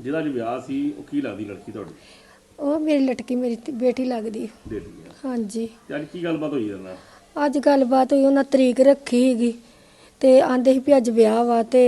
ਜਿਹਦਾ ਅੱਜ ਵਿਆਹ ਸੀ ਉਹ ਕੀ ਲੱਗਦੀ ਲੜਕੀ ਤੁਹਾਡੀ? ਉਹ ਮੇਰੀ ਲਟਕੀ ਮੇਰੀ ਤੀ- ਬੇਟੀ ਲੱਗਦੀ। ਹਾਂਜੀ। ਤੇ ਅੱਜ ਕੀ ਗੱਲਬਾਤ ਹੋਈ ਇਹਦੇ ਨਾਲ? ਅੱਜ ਗੱਲਬਾਤ ਹੋਈ ਉਹਨਾਂ ਤਰੀਕ ਰੱਖੀ ਹੈਗੀ ਤੇ ਆਂਦੇ ਸੀ ਵੀ ਅੱਜ ਵਿਆਹ ਵਾ ਤੇ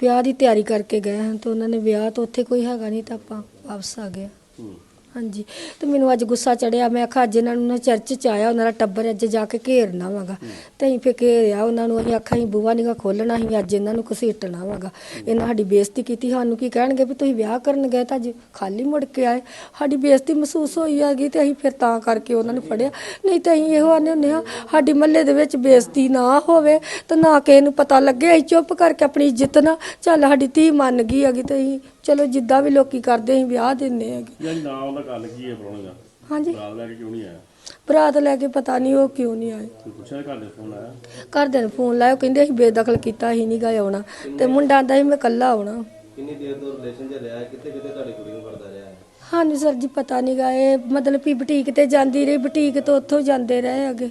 ਵਿਆਹ ਦੀ ਤਿਆਰੀ ਕਰਕੇ ਗਏ ਹਾਂ ਤੇ ਉਹਨਾਂ ਨੇ ਵਿਆਹ ਤੋਂ ਉੱਥੇ ਕੋਈ ਹੈਗਾ ਨਹੀਂ ਤਾਂ ਆਪਾਂ ਵਾਪਸ ਆ ਗਏ ਹੂੰ। ਹਾਂਜੀ। ਤੇ ਮੈਨੂੰ ਅੱਜ ਗੁੱਸਾ ਚੜਿਆ। ਮੈਂ ਆਖਿਆ ਅੱਜ ਇਹਨਾਂ ਨੂੰ ਨਾ ਚਰਚ ਚ ਆਇਆ ਉਹਨਾਂ ਦਾ ਟੱਬਰ ਅੱਜ ਜਾ ਕੇ ਘੇਰਨਾ ਵਾਗਾ। ਤੇ ਅਸੀਂ ਫੇ ਘੇਰਿਆ ਉਹਨਾਂ ਨੂੰ ਅਸੀਂ ਆਖਿਆ ਅਸੀਂ ਬੂਆ ਨਹੀਂ ਖੋਲਣਾ ਸੀ ਅੱਜ ਇਹਨਾਂ ਨੂੰ ਘਸੀਟਣਾ ਵਾਗਾ। ਇਹਨਾਂ ਸਾਡੀ ਬੇਇੱਜ਼ਤੀ ਕੀਤੀ। ਸਾਨੂੰ ਕੀ ਕਹਿਣਗੇ ਵੀ ਤੁਸੀਂ ਵਿਆਹ ਕਰਨ ਗਏ ਤਾਂ ਅੱਜ ਖਾਲੀ ਮੁੜ ਕੇ ਆਏ। ਸਾਡੀ ਬੇਇੱਜ਼ਤੀ ਮਹਿਸੂਸ ਹੋਈ ਹੈਗੀ ਤੇ ਅਸੀਂ ਫਿਰ ਤਾਂ ਕਰਕੇ ਉਹਨਾਂ ਨੂੰ ਫੜਿਆ। ਨਹੀਂ ਤਾਂ ਅਸੀਂ ਇਹੋ ਆਨੇ ਹੁੰਦੇ ਆ ਸਾਡੀ ਮਹੱਲੇ ਦੇ ਵਿੱਚ ਬੇਇੱਜ਼ਤੀ ਨਾ ਹੋਵੇ ਤੇ ਨਾ ਕਿਸੇ ਨੂੰ ਪਤਾ ਲੱਗੇ ਅਸੀਂ ਚੁੱਪ ਕਰਕੇ ਆਪਣੀ ਇੱਜ਼ਤ ਨਾ ਚੱਲ ਸਾਡੀ ਧੀ ਮੰਨ ਗਈ ਹੈਗੀ ਤੇ ਅਸੀਂ ਚਲੋ ਜਿੱਦਾਂ ਵੀ ਲੋਕੀ ਕਰਦੇ ਅਸੀਂ ਵਿਆਹ ਦਿੰਦੇ ਹੈਗੇ। ਯਾਰ ਨਾ ਉਹਦਾ ਗੱਲ ਕੀ ਹੈ ਪਰੋਣੇ ਦਾ ਹਾਂਜੀ। ਬਰਾਤ ਲੈ ਕੇ ਕਿਉਂ ਨਹੀਂ ਆਇਆ? ਬਰਾਤ ਲੈ ਕੇ ਪਤਾ ਨਹੀਂ ਉਹ ਕਿਉਂ ਨਹੀਂ ਆਏ। ਪੁੱਛਿਆ ਘਰ ਦੇ ਫੋਨ ਆਇਆ ਘਰਦਿਆਂ ਨੂੰ ਫੋਨ ਲਾਇਆ ਉਹ ਕਹਿੰਦੇ ਅਸੀਂ ਬੇਦਖਲ ਕੀਤਾ ਅਸੀਂ ਨਹੀਂ ਗਏ ਆਉਣਾ। ਤੇ ਮੁੰਡਾ ਆਂਦਾ ਸੀ ਮੈਂ ਇਕੱਲਾ ਆਉਣਾ। ਕਿੰਨੀ ਦੇਰ ਤੋਂ ਰਿਲੇਸ਼ਨ 'ਚ ਰਿਹਾ ਹੈ? ਕਿੱਥੇ ਕਿੱਥੇ ਤੁਹਾਡੀ ਕੁੜੀ ਨੂੰ ਕਰਦਾ ਰਿਹਾ ਹੈ? ਸਾਨੂੰ ਸਰ ਜੀ ਪਤਾ ਨਹੀਂ ਗਾ ਇਹ ਮਤਲਬ ਵੀ ਬੁਟੀਕ ਤੇ ਜਾਂਦੀ ਰਹੀ ਬੁਟੀਕ ਤੋਂ ਉੱਥੋਂ ਜਾਂਦੇ ਰਹੇ ਅੱਗੇ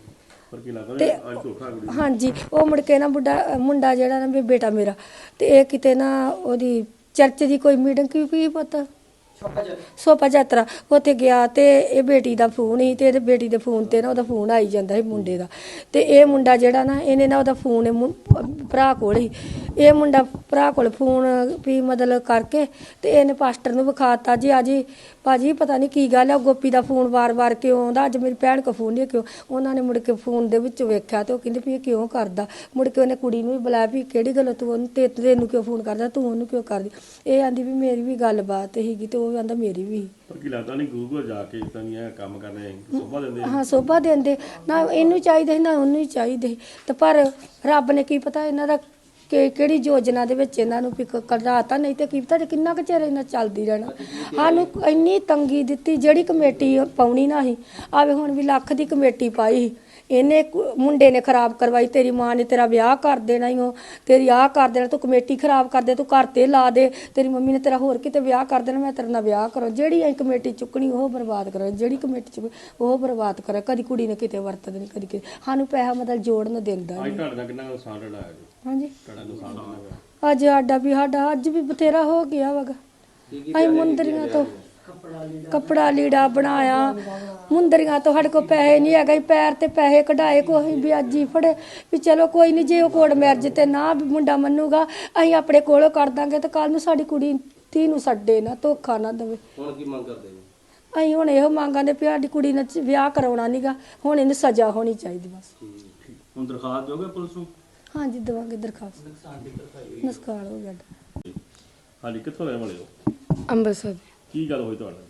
ਪਰ ਕੀ ਲੱਗਦਾ ਤੇ ਵੀ ਅੱਜ ਧੋਖਾ ਕੁੜੀ ਹਾਂਜੀ ਉਹ ਮੁੜ ਕੇ ਨਾ ਬੁੱਢਾ ਮੁੰਡਾ ਜਿਹੜਾ ਨਾ ਵੀ ਬੇਟਾ ਮੇਰਾ ਤੇ ਇਹ ਕਿਤੇ ਨਾ ਉਹਦੀ ਚਰਚ ਦੀ ਕੋਈ ਮੀਟਿੰਗ ਕੀ ਕੀ ਪਤਾ? ਸੋਪਾ ਯਾਤਰਾ। ਉੱਥੇ ਗਿਆ ਤੇ ਇਹ ਬੇਟੀ ਦਾ ਫੋਨ ਸੀ ਤੇ ਇਹਦੇ ਬੇਟੀ ਦੇ ਫੋਨ ਤੇ ਨਾ ਉਹਦਾ ਫੋਨ ਆਈ ਜਾਂਦਾ ਸੀ ਮੁੰਡੇ ਦਾ। ਤੇ ਇਹ ਮੁੰਡਾ ਜਿਹੜਾ ਨਾ ਇਹਨੇ ਨਾ ਉਹਦਾ ਫੋਨ ਇਹ ਮੁੰ- ਭਰਾ ਕੋਲ ਹੀ ਇਹ ਮੁੰਡਾ ਭਰਾ ਕੋਲ ਫੋਨ ਵੀ ਮਤਲਬ ਕਰਕੇ ਤੇ ਇਹਨੇ ਪਾਸਟਰ ਨੂੰ ਵਿਖਾਤਾ ਜੀ ਆ ਜੀ ਭਾਜੀ ਪਤਾ ਨਹੀਂ ਕੀ ਗੱਲ ਹੈ ਗੋਪੀ ਦਾ ਫੋਨ ਵਾਰ-ਵਾਰ ਕਿਉਂ ਆਉਂਦਾ ਅੱਜ ਮੇਰੀ ਭੈਣ ਕੋ ਫੋਨ ਨਹੀਂ ਕਿਉਂ ਉਹਨਾਂ ਨੇ ਮੁੜ ਕੇ ਫੋਨ ਦੇ ਵਿੱਚ ਵੇਖਿਆ ਤੇ ਉਹ ਕਹਿੰਦੇ ਵੀ ਇਹ ਕਿਉਂ ਕਰਦਾ ਮੁੜ ਕੇ ਉਹਨੇ ਕੁੜੀ ਨੂੰ ਵੀ ਬੁਲਾਇਆ ਵੀ ਕਿਹੜੀ ਗੱਲ ਤੂੰ ਉਹਨੂੰ ਤੇ ਤੈਨੂੰ ਕਿਉਂ ਫੋਨ ਕਰਦਾ ਤੂੰ ਉਹਨੂੰ ਕਿਉਂ ਕਰਦੀ ਇਹ ਆਂਦੀ ਵੀ ਮੇਰੀ ਵੀ ਗੱਲਬਾਤ ਸੀਗੀ ਤੇ ਉਹ ਆਂਦਾ ਮੇਰੀ ਵੀ। ਪਰ ਕੀ ਲੱਗਦਾ ਨਹੀਂ ਘਰ ਜਾ ਕੇ ਇਦਾਂ ਦੀਆਂ ਕੰਮ ਕਰਨੇ ਸੋਭਾ ਦਿੰਦੇ ਆ। ਹਾਂ ਸੋਭਾ ਦਿੰਦੇ ਨਾ ਇਹਨੂੰ ਚਾਹੀਦੇ ਸੀ, ਨਾ ਉਹਨੂੰ ਹੀ ਚਾਹੀਦੇ ਸੀ। ਤੇ ਪਰ ਰੱਬ ਨੇ ਕੀ ਪਤਾ ਇਹਨਾਂ ਦਾ ਕਿ ਕਿਹੜੀ ਯੋਜਨਾ ਦੇ ਵਿੱਚ ਇਹਨਾਂ ਨੂੰ ਵੀ ਕ- ਕਢਾਤਾ ਨਹੀਂ ਤੇ ਕੀ ਪਤਾ ਜੇ ਕਿੰਨਾ ਕੁ ਚਿਰ ਇਹਨਾਂ ਚੱਲਦੀ ਰਹਿਣਾ ਸਾਨੂੰ ਇੰਨੀ ਤੰਗੀ ਦਿੱਤੀ, ਜਿਹੜੀ ਕਮੇਟੀ ਪਾਉਣੀ ਨਾ ਸੀ, ਆਵੇ ਹੁਣ ਵੀ ਲੱਖ ਦੀ ਕਮੇਟੀ ਪਾਈ ਸੀ। ਇਹਨੇ ਕੁ- ਮੁੰਡੇ ਨੇ ਖਰਾਬ ਕਰਵਾਈ ਤੇਰੀ ਮਾਂ ਨੇ ਤੇਰਾ ਵਿਆਹ ਕਰ ਦੇਣਾ ਹੀ ਉਹ ਤੇਰੀ ਆਹ ਕਰ ਦੇਣਾ ਤੂੰ ਕਮੇਟੀ ਖਰਾਬ ਕਰ ਦੇ ਤੂੰ ਘਰ ਤੇ ਲਾ ਦੇ ਤੇਰੀ ਮੰਮੀ ਨੇ ਤੇਰਾ ਹੋਰ ਕਿਤੇ ਵਿਆਹ ਕਰ ਦੇਣਾ ਮੈਂ ਤੇਰੇ ਨਾਲ ਵਿਆਹ ਕਰਾਂ ਜਿਹੜੀ ਅਸੀਂ ਕਮੇਟੀ ਚੁੱਕਣੀ ਉਹ ਬਰਬਾਦ ਕਰੋ ਜਿਹੜੀ ਕਮੇਟੀ ਚੁੱਕ ਉਹ ਬਰਬਾਦ ਕਰੇ ਕਦੀ ਕੁੜੀ ਨੇ ਕਿਤੇ ਵਰਤ ਦੇਣੀ ਕਦੀ ਕਿਤੇ ਸਾਨੂੰ ਪੈਸਾ ਮਤਲਬ ਜੋੜਨ ਦਿੰਦਾ ਅੱਜ ਤੁਹਾਡੇ ਕਿੰਨਾ ਕੁ ਨੁਕਸਾਨ ਜੀ? ਹਾਂਜੀ। ਤੁਹਾਡਾ ਨੁਕਸਾਨ ਕਿੰਨਾ ਹੋਇਆ? ਅੱਜ ਸਾਡਾ ਵੀ ਸਾਡਾ ਅੱਜ ਵੀ ਬਥੇਰਾ ਹੋ ਗਿਆ ਵਗਾ ਅਸੀਂ ਮੁੰਦਰੀਆਂ ਤੋਂ ਕੱਪੜਾ ਲੀੜਾ ਬਣਾਇਆ। ਮੁੰਦਰੀਆਂ ਤੋਂ ਸਾਡੇ ਕੋਲ ਪੈਸੇ ਨਹੀਂ ਹੈਗੇ ਅਸੀਂ ਪੈਰ ਤੇ ਪੈਸੇ ਕਢਾਏ ਕੋਈ ਵੀ ਅੱਜ ਹੀ ਫੜੇ। ਵੀ ਚਲੋ ਕੋਈ ਨਹੀਂ ਜੇ ਉਹ ਕੋੜ ਮੈਰਜ ਤੇ ਨਾ ਵੀ ਮੁੰਡਾ ਮੰਨੂਗਾ ਅਸੀਂ ਆਪਣੇ ਕੋਲੋਂ ਕਰ ਦਾਂਗੇ ਤੇ ਕੱਲ ਨੂੰ ਸਾਡੀ ਕੁੜੀ ਧੀ ਨੂੰ ਛੱਡੇ ਨਾ ਧੋਖਾ ਨਾ ਦੇਵੇ। ਹੁਣ ਕੀ ਮੰਗ ਕਰਦੇ ਜੀ ਅਸੀਂ ਹੁਣ ਇਹੋ ਮੰਗਾਂਦੇ ਵੀ ਸਾਡੀ ਕੁੜੀ ਨਾਲ ਵਿਆਹ ਕਰਾਉਣਾ ਨਹੀਂਗਾ ਹੁਣ ਇਹਨੂੰ ਸਜ਼ਾ ਹੋਣੀ ਚਾਹੀਦੀ ਬਸ। ਹੁਣ ਦਰਖਾਸਤ ਦੋਗੇ ਪੁਲਿਸ ਨੂੰ? ਹਾਂਜੀ ਦੇਵਾਂਗੇ ਦਰਖਾਸਤ। ਨਸਕਾਲ ਹੋ ਗਿਆ। ਹਾਂਜੀ ਕਿੱਥੋਂ ਰਹਿਣ ਵਾਲੇ ਹੋ? ਅੰਮ੍ਰਿਤਸਰ। ਕੀ ਗੱਲ ਹੋਈ ਤੁਹਾਡੇ ਨਾਲ?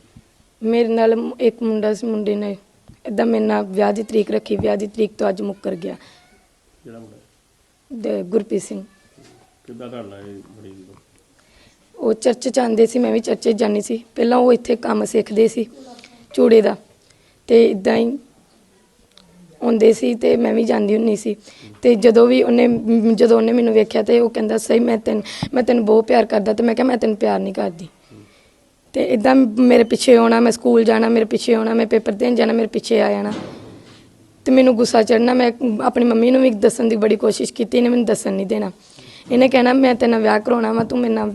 ਮੇਰੇ ਨਾਲ ਮ- ਇੱਕ ਮੁੰਡਾ ਸੀ ਮੁੰਡੇ ਨੇ ਇਦਾਂ ਮੇਰੇ ਨਾਲ ਵਿਆਹ ਦੀ ਤਰੀਕ ਰੱਖੀ ਵਿਆਹ ਦੀ ਤਰੀਕ ਤੋਂ ਅੱਜ ਮੁੱਕਰ ਗਿਆ। ਜਿਹੜਾ ਮੁੰਡਾ? ਗੁਰਪ੍ਰੀਤ ਸਿੰਘ। ਕਿੱਦਾਂ ਤੁਹਾਡੇ ਨਾਲ ਇਹ ਬੜੀ ਦੀ ਉਹ ਚਰਚ ਚ ਆਉਂਦੇ ਸੀ ਮੈਂ ਵੀ ਚਰਚ ਜਾਂਦੀ ਸੀ। ਪਹਿਲਾਂ ਉਹ ਇੱਥੇ ਕੰਮ ਸਿੱਖਦੇ ਸੀ ਚੂੜੇ ਦਾ। ਤੇ ਇਦਾਂ ਹੀ ਆਉਂਦੇ ਸੀ ਤੇ ਮੈਂ ਵੀ ਜਾਂਦੀ ਹੁੰਨੀ ਸੀ। ਤੇ ਜਦੋਂ ਵੀ ਉਹਨੇ ਮ- ਜਦੋਂ ਉਹਨੇ ਮੈਨੂੰ ਵੇਖਿਆ ਤੇ ਉਹ ਕਹਿੰਦਾ ਸਹੀ ਮੈਂ ਤੈਨੂੰ ਮੈਂ ਤੈਨੂੰ ਬਹੁਤ ਪਿਆਰ ਕਰਦਾ ਤੇ ਮੈਂ ਕਿਹਾ ਮੈਂ ਤੈਨੂੰ ਪਿਆਰ ਨਹੀਂ ਕਰਦੀ। ਤੇ ਇਦਾਂ ਮੇਰੇ ਪਿੱਛੇ ਆਉਣਾ, ਮੈਂ ਸਕੂਲ ਜਾਣਾ, ਮੇਰੇ ਪਿੱਛੇ ਆਉਣਾ, ਮੈਂ ਪੇਪਰ ਦੇਣ ਜਾਣਾ, ਮੇਰੇ ਪਿੱਛੇ ਆ ਜਾਣਾ। ਤੇ ਮੈਨੂੰ ਗੁੱਸਾ ਚੜਨਾ ਮੈਂ ਆਪਣੀ ਮੰਮੀ ਨੂੰ ਵੀ ਦੱਸਣ ਦੀ ਬੜੀ ਕੋਸ਼ਿਸ਼ ਕੀਤੀ, ਇਹਨੇ ਮੈਨੂੰ ਦੱਸਣ ਨਹੀਂ ਦੇਣਾ। ਇਹਨੇ ਕਹਿਣਾ, ਮੈਂ ਤੇਰੇ ਨਾਲ ਵਿਆਹ ਕਰਾਉਣਾ ਵਾ, ਤੂੰ ਮੇਰੇ ਨਾਲ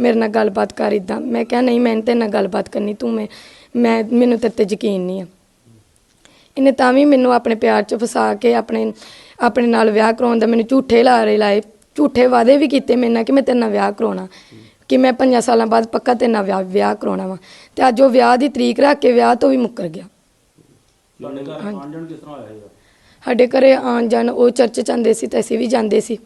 ਮੇਰੇ ਨਾਲ ਗੱਲਬਾਤ ਕਰ ਇਦਾਂ ਮੈਂ ਕਿਹਾ, ਨਹੀਂ, ਮੈਂ ਤੇਰੇ ਨਾਲ ਗੱਲਬਾਤ ਕਰਨੀ, ਤੂੰ ਮੈਂ ਮੈਂ, ਮੈਨੂੰ ਤੇਰੇ ਤੇ ਯਕੀਨ ਨਹੀਂ ਆ। ਇਹਨੇ ਤਾਂ ਵੀ ਮੈਨੂੰ ਆਪਣੇ ਪਿਆਰ 'ਚ ਫਸਾ ਕੇ ਆਪਣੇ ਆਪਣੇ ਨਾਲ ਵਿਆਹ ਕਰਾਉਣ ਦਾ ਮੈਨੂੰ ਝੂਠੇ ਲਾਰੇ ਲਾਏ, ਝੂਠੇ ਵਾਅਦੇ ਵੀ ਕੀਤੇ ਮੇਰੇ ਨਾਲ ਕਿ ਮੈਂ ਤੇਰੇ ਨਾਲ ਵਿਆਹ ਕਰਾਉਣਾ। ਕਿ ਮੈਂ ਪੰਜਾਂ ਸਾਲਾਂ ਬਾਅਦ ਪੱਕਾ ਤੇਰੇ ਨਾਲ ਵਿਆਹ ਵਿਆਹ ਕਰਾਉਣਾ ਵਾ। ਤੇ ਅੱਜ ਉਹ ਵਿਆਹ ਦੀ ਤਰੀਕ ਰੱਖ ਕੇ ਵਿਆਹ ਤੋਂ ਵੀ ਮੁੱਕਰ ਗਿਆ। ਤੁਹਾਡੇ ਘਰ ਆਣ ਜਾਣ ਕਿਸ ਤਰ੍ਹਾਂ ਹੋਇਆ ਇਹ ਸਾਡੇ ਘਰੇ ਆਉਣ ਜਾਣ ਉਹ ਚਰਚ ਜਾਂਦੇ ਸੀ ਤੇ ਅਸੀਂ ਵੀ ਜਾਂਦੇ ਸੀ।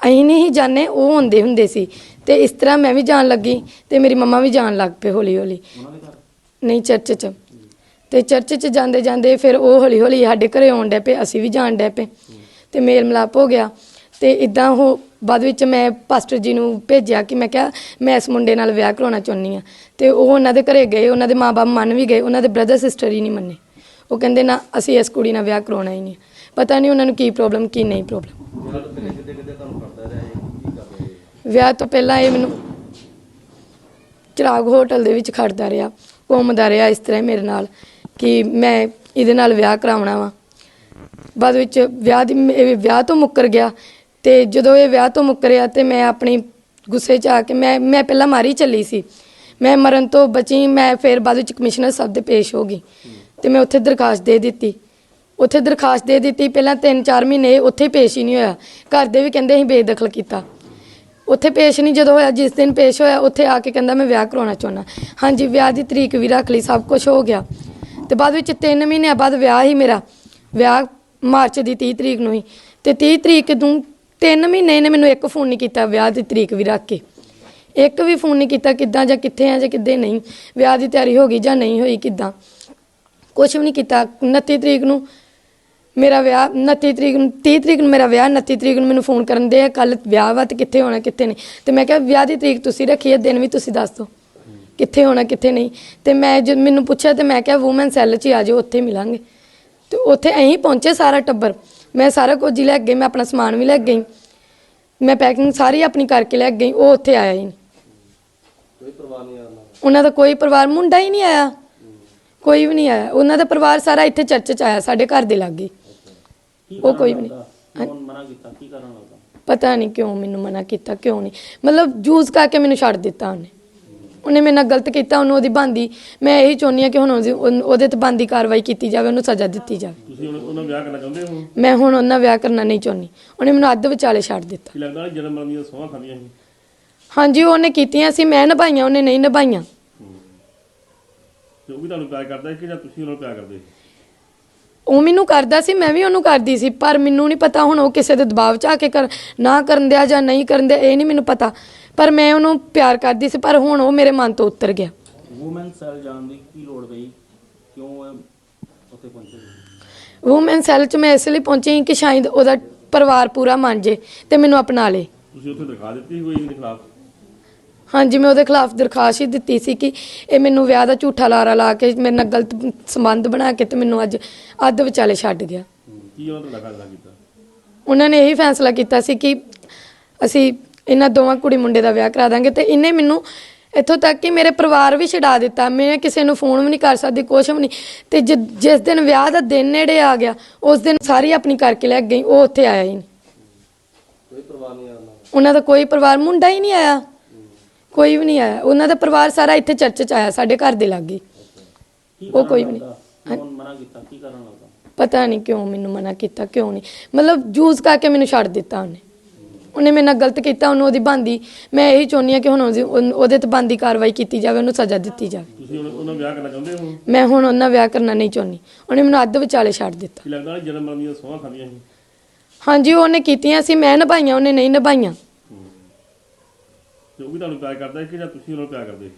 ਅਸੀਂ ਨਹੀਂ ਜਾਂਦੇ ਉਹ ਹੁੰਦੇ ਹੁੰਦੇ ਸੀ। ਤੇ ਇਸ ਤਰ੍ਹਾਂ ਮੈਂ ਵੀ ਜਾਣ ਲੱਗੀ ਤੇ ਮੇਰੀ ਮੰਮਾ ਵੀ ਜਾਣ ਲੱਗ ਪਏ ਹੌਲੀ ਹੌਲੀ ਉਹਨਾਂ ਦੇ ਘਰ? ਨਹੀਂ ਚਰਚ 'ਚ। ਤੇ ਚਰਚ 'ਚ ਜਾਂਦੇ ਜਾਂਦੇ ਫਿਰ ਉਹ ਹੌਲੀ ਹੌਲੀ ਸਾਡੇ ਘਰੇ ਆਉਣ ਡੈ ਪਏ ਅਸੀਂ ਵੀ ਜਾਣ ਡੈ ਪਏ। ਤੇ ਮੇਲ ਮਿਲਾਪ ਹੋ ਗਿਆ। ਤੇ ਇਦਾਂ ਉਹ ਬਾਅਦ ਵਿੱਚ ਮੈਂ ਪਾਸਟਰ ਜੀ ਨੂੰ ਭੇਜਿਆ ਕਿ ਮੈਂ ਕਿਹਾ, ਮੈਂ ਇਸ ਮੁੰਡੇ ਨਾਲ ਵਿਆਹ ਕਰਾਉਣਾ ਚਾਹੁੰਦੀ ਆ ਤੇ ਉਹ ਉਹਨਾਂ ਦੇ ਘਰੇ ਗਏ, ਉਹਨਾਂ ਦੇ ਮਾਪੇ ਮੰਨ ਵੀ ਗਏ, ਉਹਨਾਂ ਦੇ ਬ੍ਰਦਰ ਸਿਸਟਰ ਹੀ ਨਹੀਂ ਮੰਨੇ। ਉਹ ਕਹਿੰਦੇ, ਨਾ, ਅਸੀਂ ਇਸ ਕੁੜੀ ਨਾਲ ਵਿਆਹ ਕਰਾਉਣਾ ਹੀ ਨਹੀਂ। ਪਤਾ ਨਹੀਂ ਉਹਨਾਂ ਨੂੰ ਕੀ ਪ੍ਰੋਬਲਮ ਕੀ ਨਹੀਂ ਪ੍ਰੋਬਲਮ ਵਿਆਹ ਤੋਂ ਪਹਿਲਾਂ ਇਹ ਮੈਨੂੰ ਚਿਰਾਗ ਹੋਟਲ ਦੇ ਵਿੱਚ ਖੜਦਾ ਰਿਹਾ, ਘੁੰਮਦਾ ਰਿਹਾ ਇਸ ਤਰ੍ਹਾਂ ਮੇਰੇ ਨਾਲ ਕਿ ਮੈਂ ਇਹਦੇ ਨਾਲ ਵਿਆਹ ਕਰਾਉਣਾ ਵਾ। ਬਾਅਦ ਵਿੱਚ ਵਿਆਹ ਦੀ ਵਿਆਹ ਤੋਂ ਮੁੱਕਰ ਗਿਆ। ਤੇ ਜਦੋਂ ਇਹ ਵਿਆਹ ਤੋਂ ਮੁੱਕਰਿਆ ਤੇ ਮੈਂ ਆਪਣੀ ਗੁੱਸੇ 'ਚ ਆ ਕੇ ਮੈਂ ਮੈਂ ਪਹਿਲਾਂ ਮਾਰੀ ਚੱਲੀ ਸੀ। ਮੈਂ ਮਰਨ ਤੋਂ ਬਚੀ, ਮੈਂ ਫਿਰ ਬਾਅਦ ਵਿੱਚ ਕਮਿਸ਼ਨਰ ਸਾਹਿਬ ਦੇ ਪੇਸ਼ ਹੋ ਗਈ ਤੇ ਮੈਂ ਉੱਥੇ ਦਰਖਾਸਤ ਦੇ ਦਿੱਤੀ। ਉੱਥੇ ਦਰਖਾਸਤ ਦੇ ਦਿੱਤੀ, ਪਹਿਲਾਂ 3-4 ਮਹੀਨੇ ਉੱਥੇ ਪੇਸ਼ ਹੀ ਨਹੀਂ ਹੋਇਆ। ਘਰ ਦੇ ਵੀ ਕਹਿੰਦੇ ਅਸੀਂ ਬੇਦਖਲ ਕੀਤਾ। ਉੱਥੇ ਪੇਸ਼ ਨਹੀਂ ਜਦੋਂ ਹੋਇਆ, ਜਿਸ ਦਿਨ ਪੇਸ਼ ਹੋਇਆ, ਉੱਥੇ ਆ ਕੇ ਕਹਿੰਦਾ ਮੈਂ ਵਿਆਹ ਕਰਾਉਣਾ ਚਾਹੁੰਦਾ। ਹਾਂਜੀ, ਵਿਆਹ ਦੀ ਤਰੀਕ ਵੀ ਰੱਖ ਲਈ, ਸਭ ਕੁਝ ਹੋ ਗਿਆ। ਤੇ ਬਾਅਦ ਵਿੱਚ 3 ਮਹੀਨਿਆਂ ਬਾਅਦ ਵਿਆਹ ਹੀ ਮੇਰਾ। ਵਿਆਹ ਮਾਰਚ ਦੀ 30 ਤਰੀਕ ਨੂੰ ਹੀ। ਤੇ 30 ਤਰੀਕ ਨੂੰ ਤਿੰਨ ਮਹੀਨੇ ਇਹਨੇ ਮੈਨੂੰ ਇੱਕ ਫੋਨ ਨਹੀਂ ਕੀਤਾ ਵਿਆਹ ਦੀ ਤਰੀਕ ਵੀ ਰੱਖ ਕੇ। ਇੱਕ ਵੀ ਫੋਨ ਨਹੀਂ ਕੀਤਾ ਕਿੱਦਾਂ ਜਾਂ ਕਿੱਥੇ ਆ ਜਾਂ ਕਿੱਦੇ ਨਹੀਂ। ਵਿਆਹ ਦੀ ਤਿਆਰੀ ਹੋ ਗਈ ਜਾਂ ਨਹੀਂ ਹੋਈ ਕਿੱਦਾਂ। ਕੁਝ ਵੀ ਨਹੀਂ ਕੀਤਾ। 29 ਤਰੀਕ ਨੂੰ ਮੇਰਾ ਵਿਆਹ 29 ਤਰੀਕ ਨੂੰ 30 ਤਰੀਕ ਨੂੰ ਮੇਰਾ ਵਿਆਹ 29 ਤਰੀਕ ਨੂੰ ਮੈਨੂੰ ਫੋਨ ਕਰਨ ਦੇ ਆ ਕੱਲ ਵਿਆਹ ਵਾ ਤੇ ਕਿੱਥੇ ਹੋਣਾ, ਕਿੱਥੇ ਨਹੀਂ। ਤੇ ਮੈਂ ਕਿਹਾ ਵਿਆਹ ਦੀ ਤਰੀਕ ਤੁਸੀਂ ਰੱਖੀ ਹੈ ਦਿਨ ਵੀ ਤੁਸੀਂ ਦੱਸ ਦਿਓ। ਕਿੱਥੇ ਹੋਣਾ, ਕਿੱਥੇ ਨਹੀਂ। ਤੇ ਮੈਂ ਜਦ ਮੈਨੂੰ ਪੁੱਛਿਆ ਤੇ ਮੈਂ ਕਿਹਾ ਵੂਮਨ ਸੈੱਲ 'ਚ ਹੀ ਆ ਜਾਓ, ਉੱਥੇ ਮਿਲਾਂਗੇ। ਤੇ ਉੱਥੇ ਅਸੀਂ ਪਹੁੰਚੇ ਸਾਰਾ ਟੱਬਰ। ਮੈਂ ਸਾਰਾ ਕੁਝ ਹੀ ਲੈ ਕੇ ਗਈ ਮੈਂ ਆਪਣਾ ਸਮਾਨ ਵੀ ਲੈ ਕੇ ਗਈ। ਮੈਂ ਪੈਕਿੰਗ ਸਾਰੀ ਆਪਣੀ ਕਰਕੇ ਲੈ ਕੇ ਗਈ ਉਹ ਉੱਥੇ ਆਇਆ ਹੀ ਨਹੀਂ। ਕੋਈ ਪਰਵਾਹ ਨਹੀਂ ਆਉਂਦਾ ਉਹਨਾਂ ਦਾ? ਕੋਈ ਪਰਿਵਾਰ ਮੁੰਡਾ ਹੀ ਨਹੀਂ ਆਇਆ। ਕੋਈ ਵੀ ਨਹੀਂ ਆਇਆ। ਉਹਨਾਂ ਦਾ ਪਰਿਵਾਰ ਸਾਰਾ ਇੱਥੇ ਚਰਚ 'ਚ ਆਇਆ ਸਾਡੇ ਘਰ ਦੇ ਲਾਗੇ। ਉਹ ਕੋਈ ਵੀ ਨਹੀਂ। ਕੌਣ ਮਨਾ ਕੀਤਾ? ਕੀ ਕਾਰਨ ਲੱਗਦਾ ਪਤਾ ਨਹੀਂ ਕਿਉਂ ਮੈਨੂੰ ਮਨਾ ਕੀਤਾ ਕਿਉਂ ਨਹੀਂ। ਮਤਲਬ ਜੂਸ ਕਰਕੇ ਮੈਨੂੰ ਛੱਡ ਦਿੱਤਾ ਉਹਨੇ। ਉਹਨੇ ਮੇਰੇ ਨਾਲ ਗਲਤ ਕੀਤਾ ਉਹਨੂੰ ਉਹਦੀ ਬੰਦੀ ਮੈਂ ਇਹੀ ਚਾਹੁੰਦੀ ਹਾਂ ਕਿ ਹੁਣ ਉਹਦੀ- ਉਹਨ- ਉਹਦੇ ਤੇ ਬੰਦੀ ਕਾਰਵਾਈ ਕੀਤੀ ਜਾਵੇ ਉਹਨੂੰ ਸਜ਼ਾ ਦਿੱਤੀ ਜਾਵੇ। ਤੁਸੀਂ ਉਹਨਾਂ ਉਹਨਾਂ ਵਿਆਹ ਕਰਨਾ ਚਾਹੁੰਦੇ ਹੋ? ਮੈਂ ਹੁਣ ਉਹਨਾਂ ਵਿਆਹ ਕਰਨਾ ਨਹੀਂ ਚਾਹੁੰਦੀ। ਉਹਨੇ ਮੈਨੂੰ ਅੱਧ ਵਿਚਾਲੇ ਛੱਡ ਦਿੱਤਾ। ਕੀ ਲੱਗਦਾ ਜਨਮ ਮਰਨ ਦੀਆਂ ਸੋਹਾਂ ਖਾਂਦੀਆਂ ਸੀ? ਹਾਂਜੀ ਉਹਨੇ ਕੀਤੀਆਂ ਸੀ ਮੈਂ ਨਿਭਾਈਆਂ ਉਹਨੇ ਨਹੀਂ ਨਿਭਾਈਆਂ। ਤੇ ਉਹ ਵੀ ਤੁਹਾਨੂੰ ਪਿਆਰ ਕਰਦਾ ਸੀ ਕਿ ਜਾਂ ਤੁਸੀਂ ਉਹਨਾਂ ਨੂੰ ਪਿਆਰ ਕਰਦੇ ਸੀ? ਉਹ ਮੈਨੂੰ ਕਰਦਾ ਸੀ ਮੈਂ ਵੀ ਉਹਨੂੰ ਕਰਦੀ ਸੀ ਪਰ ਮੈਨੂੰ ਨਹੀਂ ਪਤਾ ਹੁਣ ਉਹ ਕਿਸੇ ਦੇ ਦਬਾਅ 'ਚ ਆ ਕੇ ਕਰ ਨਾ ਕਰਨ ਦਿਆ ਜਾਂ ਨਹੀਂ ਕਰਨ ਦਿਆ ਇਹ ਨਹੀਂ ਮੈਨੂੰ ਪਤਾ। ਪਰ ਮੈਂ ਉਹਨੂੰ ਪਿਆਰ ਕਰਦੀ ਸੀ ਪਰ ਹੁਣ ਉਹ ਮੇਰੇ ਮਨ ਤੋਂ ਉਤਰ ਗਿਆ। ਵੂਮਨ ਸੈਲ ਜਾਣ ਦੀ ਕੀ ਲੋੜ ਪਈ? ਕਿਉਂ ਇਹ ਉੱਥੇ ਪਹੁੰਚੇ? ਵੂਮਨ ਸੈੱਲ 'ਚ ਮੈਂ ਇਸ ਲਈ ਪਹੁੰਚੀ ਕਿ ਸ਼ਾਇਦ ਉਹਦਾ ਪਰਿਵਾਰ ਪੂਰਾ ਮੰਨ ਜੇ ਤੇ ਮੈਨੂੰ ਅਪਣਾ ਲੇ। ਤੁਸੀਂ ਉੱਥੇ ਦਿਖਾ ਦਿੱਤੀ ਕੋਈ ਇਹਦੇ ਖਿਲਾਫ? ਹਾਂਜੀ ਮੈਂ ਉਹਦੇ ਖਿਲਾਫ ਦਰਖਾਸਤ ਹੀ ਦਿੱਤੀ ਸੀ ਕਿ ਇਹ ਮੈਨੂੰ ਵਿਆਹ ਦਾ ਝੂਠਾ ਲਾਰਾ ਲਾ ਕੇ ਮੇਰੇ ਨਾਲ ਗਲਤ ਸੰਬੰਧ ਬਣਾ ਕੇ ਤੇ ਮੈਨੂੰ ਅੱਜ ਅੱਧ ਵਿਚਾਲੇ ਛੱਡ ਗਿਆ। ਕੀ ਉਹਨਾਂ ਤੋਂ ਫੈਸਲਾ ਕੀਤਾ? ਉਹਨਾਂ ਨੇ ਇਹੀ ਫੈਸਲਾ ਕੀਤਾ ਸੀ ਕਿ ਅਸੀਂ ਇਹਨਾਂ ਦੋਵਾਂ ਕੁੜੀ ਮੁੰਡੇ ਦਾ ਵਿਆਹ ਕਰਾ ਦਾਂਗੇ ਤੇ ਇਹਨੇ ਮੈਨੂੰ ਇੱਥੋਂ ਤੱਕ ਕਿ ਮੇਰੇ ਪਰਿਵਾਰ ਵੀ ਛਡਾ ਦਿੱਤਾ। ਮੈਂ ਕਿਸੇ ਨੂੰ ਫੋਨ ਵੀ ਨਹੀਂ ਕਰ ਸਕਦੀ ਕੁਛ ਵੀ ਨਹੀਂ। ਤੇ ਜਿ- ਜਿਸ ਦਿਨ ਵਿਆਹ ਦਾ ਦਿਨ ਨੇੜੇ ਆ ਗਿਆ ਉਸ ਦਿਨ ਸਾਰੀ ਆਪਣੀ ਕਰਕੇ ਲੈ ਗਈ ਉਹ ਉੱਥੇ ਆਇਆ ਹੀ ਨਹੀਂ। ਕੋਈ ਪਰਵਾਹ ਨਹੀਂ ਆਉਂਦਾ ਉਹਨਾਂ ਦਾ ਕੋਈ ਪਰਿਵਾਰ ਮੁੰਡਾ ਹੀ ਨਹੀਂ ਆਇਆ। ਕੋਈ ਵੀ ਨਹੀਂ ਆਇਆ। ਉਹਨਾਂ ਦਾ ਪਰਿਵਾਰ ਸਾਰਾ ਇੱਥੇ ਚਰਚ 'ਚ ਆਇਆ ਸਾਡੇ ਘਰ ਦੇ ਲਾਗੇ। ਉਹ ਕੋਈ ਵੀ ਨਹੀਂ। ਲੱਗਦਾ? ਕੌਣ ਮਨਾ ਕੀਤਾ? ਕੀ ਕਾਰਨ ਲੱਗਦਾ? ਪਤਾ ਨਹੀਂ ਕਿਉਂ ਮੈਨੂੰ ਮਨਾ ਕੀਤਾ ਕਿਉਂ ਨਹੀਂ। ਮਤਲਬ ਜੂਸ ਕਰਕੇ ਮੈਨੂੰ ਛੱਡ ਦਿੱਤਾ ਉਹਨੇ। ਉਹਨੇ ਮੇਰੇ ਨਾਲ ਗਲਤ ਕੀਤਾ ਉਹਨੂੰ ਉਹਦੀ ਬੰਦੀ ਮੈਂ ਇਹੀ ਚਾਹੁੰਦੀ ਹਾਂ ਕਿ ਹੁਣ ਉਹਦੀ- ਉਹਨ- ਉਹਦੇ ਤੇ ਬੰਦੀ ਕਾਰਵਾਈ ਕੀਤੀ ਜਾਵੇ ਉਹਨੂੰ ਸਜ਼ਾ ਦਿੱਤੀ ਜਾਵੇ। ਤੁਸੀਂ ਉਹਨਾਂ ਉਹਨਾਂ ਵਿਆਹ ਕਰਨਾ ਚਾਹੁੰਦੇ ਹੋ? ਮੈਂ ਹੁਣ ਉਹਨਾਂ ਵਿਆਹ ਕਰਨਾ ਨਹੀਂ ਚਾਹੁੰਦੀ। ਉਹਨੇ ਮੈਨੂੰ ਅੱਧ ਵਿਚਾਲੇ ਛੱਡ ਦਿੱਤਾ। ਕੀ ਲੱਗਦਾ ਜਨਮ ਮਰਨ ਦੀਆਂ ਸੋਹਾਂ ਖਾਂਦੀਆਂ ਸੀ? ਹਾਂਜੀ ਉਹਨੇ ਕੀਤੀਆਂ ਸੀ ਮੈਂ ਨਿਭਾਈਆਂ ਉਹਨੇ ਨਹੀਂ ਨਿਭਾਈਆਂ। ਤੇ ਉਹ ਵੀ ਤੁਹਾਨੂੰ ਪਿਆਰ ਕਰਦਾ ਸੀ ਕਿ ਜਾਂ ਤੁਸੀਂ ਉਹਨਾਂ ਪਿਆਰ ਕਰਦੇ ਸੀ?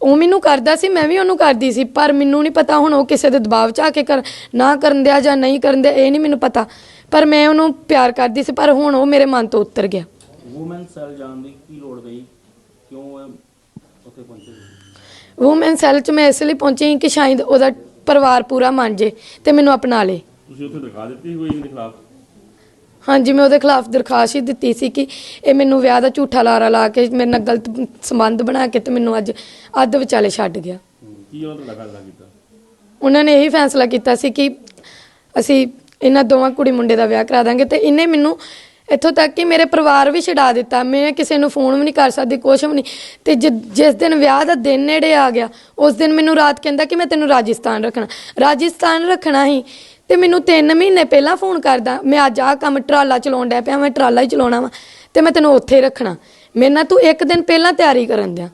ਉਹ ਮੈਨੂੰ ਕਰਦਾ ਸੀ ਮੈਂ ਵੀ ਉਹਨੂੰ ਕਰਦੀ ਸੀ ਪਰ ਮੈਨੂੰ ਨਹੀਂ ਪਤਾ ਹੁਣ ਉਹ ਕਿਸੇ ਦੇ ਦਬਾਅ 'ਚ ਆ ਕੇ ਕਰ ਨਾ ਕਰਨ ਦਿਆ ਜਾਂ ਨਹੀਂ ਕਰਨ ਦਿਆ ਇਹ ਨਹੀਂ ਮੈਨੂੰ ਪਤਾ। ਪਰ ਮੈਂ ਉਹਨੂੰ ਪਿਆਰ ਕਰਦੀ ਸੀ ਪਰ ਹੁਣ ਉਹ ਮੇਰੇ ਮਨ ਤੋਂ ਉਤਰ ਗਿਆ। ਵੂਮਨ ਸੈਲ ਜਾਣ ਦੀ ਕੀ ਲੋੜ ਪਈ? ਕਿਉਂ ਇਹ ਉੱਥੇ ਪਹੁੰਚੇ? ਵੂਮਨ ਸੈੱਲ 'ਚ ਮੈਂ ਇਸ ਲਈ ਪਹੁੰਚੀ ਕਿ ਸ਼ਾਇਦ ਉਹਦਾ ਪਰਿਵਾਰ ਪੂਰਾ ਮੰਨ ਜੇ ਤੇ ਮੈਨੂੰ ਅਪਣਾ ਲੇ। ਤੁਸੀਂ ਉੱਥੇ ਦਿਖਾ ਦਿੱਤੀ ਸੀ ਕੋਈ ਇਹਦੇ ਖਿਲਾਫ? ਹਾਂਜੀ ਮੈਂ ਉਹਦੇ ਖਿਲਾਫ ਦਰਖਾਸਤ ਹੀ ਦਿੱਤੀ ਸੀ ਕਿ ਇਹ ਮੈਨੂੰ ਵਿਆਹ ਦਾ ਝੂਠਾ ਲਾਰਾ ਲਾ ਕੇ ਮੇਰੇ ਨਾਲ ਗਲਤ ਸੰਬੰਧ ਬਣਾ ਕੇ ਤੇ ਮੈਨੂੰ ਅੱਜ ਅੱਧ ਵਿਚਾਲੇ ਛੱਡ ਗਿਆ। ਕੀ ਉਹਨਾਂ ਤੋਂ ਫੈਸਲਾ ਕੀਤਾ? ਉਹਨਾਂ ਨੇ ਇਹੀ ਫੈਸਲਾ ਕੀਤਾ ਸੀ ਕਿ ਅਸੀਂ ਇਹਨਾਂ ਦੋਵਾਂ ਕੁੜੀ ਮੁੰਡੇ ਦਾ ਵਿਆਹ ਕਰਾ ਦਾਂਗੇ ਤੇ ਇਹਨੇ ਮੈਨੂੰ ਇੱਥੋਂ ਤੱਕ ਕਿ ਮੇਰੇ ਪਰਿਵਾਰ ਵੀ ਛਡਾ ਦਿੱਤਾ। ਮੈਂ ਕਿਸੇ ਨੂੰ ਫੋਨ ਵੀ ਨਹੀਂ ਕਰ ਸਕਦੀ ਕੁਛ ਵੀ ਨਹੀਂ। ਤੇ ਜਿ- ਜਿਸ ਦਿਨ ਵਿਆਹ ਦਾ ਦਿਨ ਨੇੜੇ ਆ ਗਿਆ ਉਸ ਦਿਨ ਮੈਨੂੰ ਰਾਤ ਕਹਿੰਦਾ ਕਿ ਮੈਂ ਤੈਨੂੰ ਰਾਜਸਥਾਨ ਰੱਖਣਾ। ਰਾਜਸਥਾਨ ਰੱਖਣਾ ਹੀ ਤੇ ਮੈਨੂੰ 3 ਮਹੀਨੇ ਪਹਿਲਾਂ ਫੋਨ ਕਰਦਾ ਮੈਂ ਅੱਜ ਆਹ ਕੰਮ ਟਰਾਲਾ ਚਲਾਉਣ ਡਿਆ ਪਿਆ ਮੈਂ ਟਰਾਲਾ ਹੀ ਚਲਾਉਣਾ ਵਾ ਤੇ ਮੈਂ ਤੈਨੂੰ ਉੱਥੇ ਰੱਖਣਾ। ਮੇਰੇ ਨਾਲ ਤੂੰ ਇੱਕ ਦਿਨ ਪਹਿਲਾਂ ਤਿਆਰੀ ਕਰਨ ਦਿਆਂ।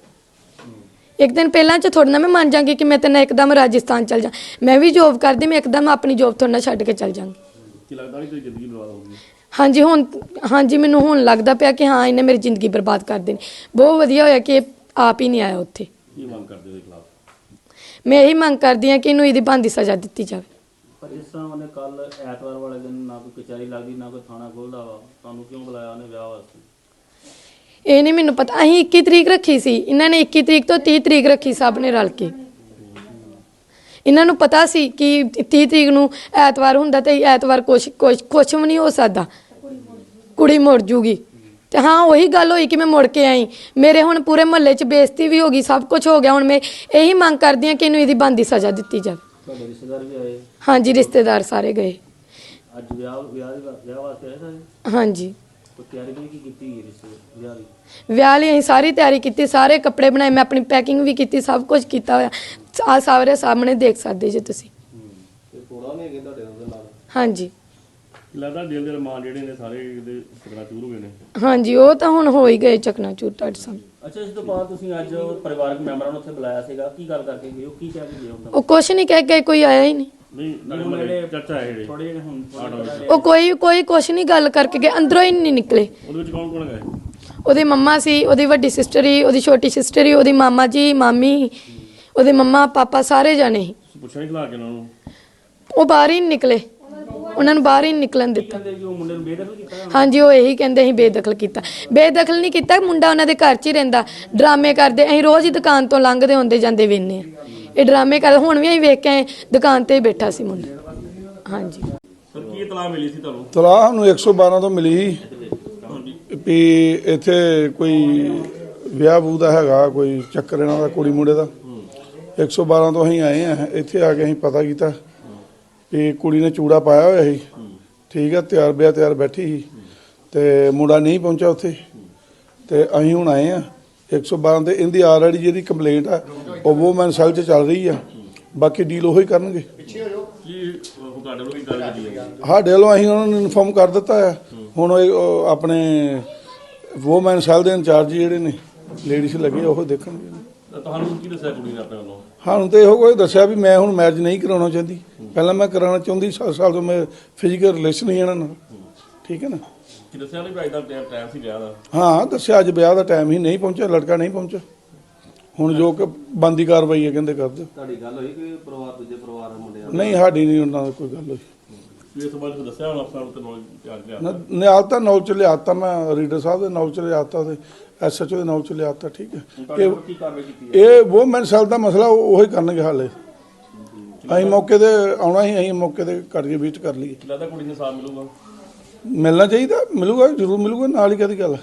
ਇੱਕ ਦਿਨ ਪਹਿਲਾਂ ਚ ਥੋੜਾ ਨਾ ਮੈਂ ਮੰਨ ਜਾਂਗੀ ਕਿ ਮੈਂ ਤੈਨੂੰ ਇੱਕਦਮ ਰਾਜਸਥਾਨ ਚਲ ਜਾ। ਮੈਂ ਵੀ ਜੋਬ ਕਰਦੀ ਮੈਂ ਇੱਕਦਮ ਆਪਣੀ ਜੋਬ ਥੋੜਾ ਨਾ ਛੱਡ ਕੇ ਚਲ ਜਾਂਗੀ। ਕੀ ਲੱਗਦਾ ਨਹੀਂ ਤੇਰੀ ਜ਼ਿੰਦਗੀ ਬਰਬਾਦ ਹੋ ਗਈ ਹਾਂਜੀ ਹੁਣ ਹਾਂਜੀ ਮੈਨੂੰ ਹੁਣ ਲੱਗਦਾ ਪਿਆ ਕਿ ਹਾਂ ਇਹਨੇ ਮੇਰੀ ਜ਼ਿੰਦਗੀ ਬਰਬਾਦ ਕਰ ਦੇਣੀ। ਬਹੁਤ ਵਧੀਆ ਹੋਇਆ ਕਿ ਇਹ ਆਪ ਹੀ ਨਹੀਂ ਆਇਆ ਉੱਥੇ। ਕੀ ਮੰਗ ਕਰਦੇ ਹੋ ਇਹਦੇ ਖਿਲਾਫ? ਮੈਂ ਇਹੀ ਮੰਗ ਕਰਦੀ ਹਾਂ ਕਿ ਇਹਨੂੰ ਇਹਦੀ ਬੰਦੀ ਸਜ਼ਾ ਦਿੱਤੀ ਜਾਵੇ। ਪਰ ਇਸ ਤਰ੍ਹਾਂ ਉਹਨੇ ਕੱਲ ਐਤਵਾਰ ਵਾਲੇ ਦਿਨ ਨਾ ਕੋਈ ਕਚਹਿਰੀ ਲੱਗਦੀ, ਨਾ ਕੋਈ ਥਾਣਾ ਖੋਲਦਾ ਵਾ। ਤੁਹਾਨੂੰ ਕਿਉਂ ਬੁਲਾਇਆ ਉਹਨੇ ਵਿਆਹ ਵਾਸਤੇ? ਇਹ ਨਹੀਂ ਮੈਨੂੰ ਪਤਾ। ਅਸੀਂ 21 ਤਰੀਕ ਰੱਖੀ ਸੀ। ਇਹਨਾਂ ਨੇ 21 ਤਰੀਕ ਤੋਂ 30 ਤਰੀਕ ਰੱਖੀ ਸਭ ਨੇ ਰਲ ਕੇ। ਇਹਨਾਂ ਨੂੰ ਪਤਾ ਸੀ ਕਿ 30 ਤਰੀਕ ਨੂੰ ਐਤਵਾਰ ਹੁੰਦਾ ਤੇ ਐਤਵਾਰ ਕੁਛ ਕੁਛ ਕੁਛ ਵੀ ਨਹੀਂ ਹੋ ਸਕਦਾ। ਕੁੜੀ ਮੁੜ ਜੂਗੀ। ਤੇ ਹਾਂ, ਉਹੀ ਗੱਲ ਹੋਈ ਕਿ ਮੈਂ ਮੁੜ ਕੇ ਆਈ। ਮੇਰੇ ਹੁਣ ਪੂਰੇ ਮਹੱਲੇ 'ਚ ਬੇਇੱਜ਼ਤੀ ਵੀ ਹੋ ਗਈ। ਸਭ ਕੁਝ ਹੋ ਗਿਆ। ਹੁਣ ਮੈਂ ਇਹੀ ਮੰਗ ਕਰਦੀ ਹਾਂ ਕਿ ਇਹਨੂੰ ਇਹਦੀ ਬੰਦੀ ਸਜ਼ਾ ਦਿੱਤੀ ਜਾਵੇ। ਤੁਹਾਡੇ ਰਿਸ਼ਤੇਦਾਰ ਵੀ ਆਏ? ਹਾਂਜੀ ਰਿਸ਼ਤੇਦਾਰ ਸਾਰੇ ਗਏ। ਅੱਜ ਵਿਆਹ ਵਿਆਹ ਦੀ- ਵਿਆਹ ਵਾਸਤੇ ਆਏ ਸਾਰੇ? ਹਾਂਜੀ। ਕੋਈ ਤਿਆਰੀ ਵੀ ਕੀ ਕੀਤੀ ਗਈ ਰਿਸ਼ਤੇ ਵਿਆਹ ਦੀ? ਵਿਆਹ ਲਈ ਅਸੀਂ ਸਾਰੀ ਤਿਆਰੀ ਕੀਤੀ ਸਾਰੇ ਕੱਪੜੇ ਬਣਾਏ ਮੈਂ ਆਪਣੀ ਪੈਕਿੰਗ ਵੀ ਕੀਤੀ ਸਭ ਕੁਝ ਕੀਤਾ ਹੋਇਆ। ਆ ਸਾਰੇ ਸਾਹਮਣੇ ਦੇਖ ਸਕਦੇ ਜੇ ਤੁਸੀਂ। ਤੇ ਕੋੜਾ ਨਹੀਂ ਹੈਗੇ ਤੁਹਾਡੇ ਉਹਦੇ ਨਾਲ? ਹਾਂਜੀ। ਲੱਗਦਾ ਦਿਲ ਦੇ ਰਮਾਨ ਜਿਹੜੇ ਨੇ ਸਾਰੇ ਇਹਦੇ ਸਕਣਾ ਚੂਰ ਹੋ ਗਏ ਨੇ। ਹਾਂਜੀ ਉਹ ਤਾਂ ਹੁਣ ਹੋ ਹੀ ਗਏ ਚਕਨਾਚੂਰ ਤੁਹਾਡੇ ਸਾਹਮਣੇ। ਅੱਛਾ ਇਸ ਤੋਂ ਬਾਅਦ ਤੁਸੀਂ ਅੱਜ ਪਰਿਵਾਰਕ ਮੈਂਬਰਾਂ ਨੂੰ ਉੱਥੇ ਬੁਲਾਇਆ ਸੀਗਾ। ਕੀ ਗੱਲ ਕਰਕੇ ਗਏ ਹੋ? ਕੀ ਕਹਿ ਕੇ ਗਏ ਹੋ? ਉਹ ਕੁਛ ਨਹੀਂ ਕਹਿ ਕੇ ਕੋਈ ਆਇਆ ਹੀ ਨਹੀਂ। ਨਹੀਂ ਤੁਹਾਡੇ ਮਹੱਲੇ ਚਰਚਾ ਹੈ ਜਿਹੜੇ। ਥੋੜੇ ਜਿਹੇ ਹੁਣ ਉਹ ਕੋਈ ਕੋਈ ਕੁਛ ਨਹੀਂ ਗੱਲ ਕਰਕੇ ਗਏ ਅੰਦਰੋਂ ਹੀ ਨਹੀਂ ਨਿਕਲੇ। ਉਹਦੇ ਵਿੱਚ ਕੌਣ ਕੌਣ ਗਏ? ਉਹਦੀ ਮੰਮਾ ਸੀ ਉਹਦੀ ਵੱਡੀ ਸਿਸਟਰ ਹੀ ਉਹਦੀ ਛੋਟੀ ਸਿਸਟਰ ਹੀ ਉਹਦੀ ਮਾਮਾ ਜੀ ਮਾਮੀ ਉਹਦੇ ਮੰਮਾ ਪਾਪਾ ਸਾਰੇ ਜਾਣੇ ਸੀ। ਤੁਸੀਂ ਪੁੱਛਿਆ ਨਹੀਂ ਖਲਾ ਕੇ ਉਹਨਾਂ ਨੂੰ? ਉਹ ਬਾਹਰ ਹੀ ਨਹੀਂ ਨਿਕਲੇ। ਉਹਨਾਂ ਨੂੰ ਬਾਹਰ ਹੀ ਨਹੀਂ ਨਿਕਲਣ ਦਿੱਤਾ। ਹਾਂਜੀ ਉਹ ਇਹੀ ਕਹਿੰਦੇ ਅਸੀਂ ਬੇਦਖਲ ਕੀਤਾ। ਬੇਦਖਲ ਨਹੀਂ ਕੀਤਾ ਮੁੰਡਾ ਉਹਨਾਂ ਦੇ ਘਰ 'ਚ ਹੀ ਰਹਿੰਦਾ। ਡਰਾਮੇ ਕਰਦੇ ਅਸੀਂ ਰੋਜ਼ ਹੀ ਦੁਕਾਨ ਤੋਂ ਲੰਘਦੇ ਹੁੰਦੇ ਜਾਂਦੇ ਵੇਨੇ ਆ ਇਹ ਡਰਾਮੇ ਕਰ ਹੁਣ ਵੀ ਅਸੀਂ ਵੇਖ ਕੇ ਆਏ, ਦੁਕਾਨ ਤੇ ਹੀ ਬੈਠਾ ਸੀ ਮੁੰਡਾ। ਹਾਂਜੀ। ਸਰ ਕੀ ਇਤਲਾਹ ਮਿਲੀ ਸੀ ਤੁਹਾਨੂੰ? ਤਲਾਹ ਨੂੰ 112 ਤੋਂ ਮਿਲੀ ਵੀ ਇੱਥੇ ਕੋਈ ਵਿਆਹ ਬੂ ਦਾ ਹੈਗਾ ਕੋਈ ਚੱਕਰ ਇਹਨਾਂ ਦਾ ਕੁੜੀ ਮੁੰਡੇ ਦਾ। 112 ਤੋਂ ਅਸੀਂ ਆਏ ਆ ਇੱਥੇ ਆ ਕੇ ਅਸੀਂ ਪਤਾ ਕੀਤਾ। ਵੀ ਕੁੜੀ ਨੇ ਚੂੜਾ ਪਾਇਆ ਹੋਇਆ ਸੀ। ਠੀਕ ਆ ਤਿਆਰ ਬਿਆ ਤਿਆਰ ਬੈਠੀ ਸੀ। ਤੇ ਮੁੰਡਾ ਨਹੀਂ ਪਹੁੰਚਿਆ ਉੱਥੇ। ਤੇ ਅਸੀਂ ਹੁਣ ਆਏ ਆ। 112 ਤੇ ਇਹਦੀ ਆਲਰੇਡੀ ਜਿਹੜੀ ਕੰਪਲੇਂਟ ਆ ਉਹ ਵੂਮਨ ਸੈਲ 'ਚ ਚੱਲ ਰਹੀ ਆ। ਬਾਕੀ ਡੀਲ ਉਹੀ ਕਰਨਗੇ। ਕੀ ਉਹ ਤੁਹਾਡੇ ਵੱਲੋਂ ਕੀ ਗੱਲ ਕੀਤੀ ਹੈ ਸਾਡੇ ਵੱਲੋਂ ਅਸੀਂ ਉਹਨਾਂ ਨੂੰ ਇਨਫੋਰਮ ਕਰ ਦਿੱਤਾ ਹੈ ਹੁਣ ਉਹ ਉਹ ਆਪਣੇ ਵੂਮਨ ਸੈਲ ਦੇ ਇੰਚਾਰਜ ਜਿਹੜੇ ਨੇ ਲੇਡੀਜ਼ ਲੱਗੇ ਉਹ ਦੇਖਣਗੇ। ਤੁਹਾਨੂੰ ਕੀ ਦੱਸਿਆ ਕੁੜੀ ਨੇ ਆਪਣੇ ਵੱਲੋਂ? ਹਾਂ ਹੁਣ ਤੇ ਇਹੋ ਕੋਈ ਦੱਸਿਆ ਵੀ ਮੈਂ ਹੁਣ ਮੈਰਿਜ ਨਹੀਂ ਕਰਾਉਣਾ ਚਾਹੁੰਦੀ। ਪਹਿਲਾਂ ਮੈਂ ਕਰਾਉਣਾ ਚਾਹੁੰਦੀ 7 ਸਾਲ ਤੋਂ ਮੈਂ ਫਿਜ਼ੀਕਲ ਰਿਲੇਸ਼ਨ ਹੀ ਇਹਨਾਂ ਨਾਲ ਠੀਕ ਹੈ ਨਾ? ਕੀ ਦੱਸਿਆ ਨਹੀਂ ਵੀ ਅੱਜ ਦਾ ਟਾਈਮ ਟਾਈਮ ਸੀ ਵਿਆਹ ਦਾ? ਹਾਂ ਦੱਸਿਆ ਅੱਜ ਵਿਆਹ ਦਾ ਟਾਈਮ ਹੀ ਨਹੀਂ ਪਹੁੰਚਿਆ ਲੜਕਾ ਨਹੀਂ ਪਹੁੰਚਿਆ। ਹੁਣ ਜੋ ਕਿ ਬੰਦੀ ਕਾਰਵਾਈ ਹੈ ਕਹਿੰਦੇ ਕਰ ਦਿਓ ਤੁਹਾਡੀ ਗੱਲ ਹੋਈ ਕਿ ਪਰਿਵਾਰ ਦੂਜੇ ਪਰਿਵਾਰ ਦੇ ਮੁੰਡਿਆਂ ਨਾਲ? ਨਹੀਂ ਸਾਡੀ ਨਹੀਂ ਉਹਨਾਂ ਨਾਲ ਕੋਈ ਗੱਲ ਹੋਈ। ਵੀ ਇਸ ਤੋਂ ਬਾਅਦ ਤੁਸੀਂ ਦੱਸਿਆ ਹੁਣ ਅਫਸਰਾਂ ਨੂੰ ਤੇ ਨੌਲੇਜ ਤਿਆਰ ਲਿਆ ਨਾ- ਨਿਆਲਤਾ ਨੌਲ ਚ ਲਿਆਤਾ ਮੈਂ ਰੀਡਰ ਸਾਹਿਬ ਦੇ ਨੌਲ ਚ ਲਿਆਤਾ ਤੇ ਐਸਐਚਓ ਦੇ ਨੌਲ ਚ ਲਿਆਤਾ ਠੀਕ ਹੈ। ਇਹ ਕੀ ਕਾਰਵਾਈ ਕੀਤੀ ਇਹ ਵੂਮਨ ਸੈਲ ਦਾ ਮਸਲਾ ਉਹ ਉਹੀ ਕਰਨਗੇ ਹਾਲੇ। ਅਸੀਂ ਮੌਕੇ ਤੇ ਆਉਣਾ ਹੀ ਅਸੀਂ ਮੌਕੇ ਤੇ ਕਰ ਲਈ ਵਿਜ਼ਿਟ ਕਰ ਲਈਏ। ਲੱਗਦਾ ਕੁੜੀ ਨੂੰ ਸਾਥ ਮਿਲੂਗਾ। ਮਿਲਣਾ ਚਾਹੀਦਾ ਮਿਲੂਗਾ ਜ਼ਰੂਰ ਮਿਲੂਗਾ ਨਾਲ ਹੀ ਕਦੀ ਗੱਲ ਹੈ।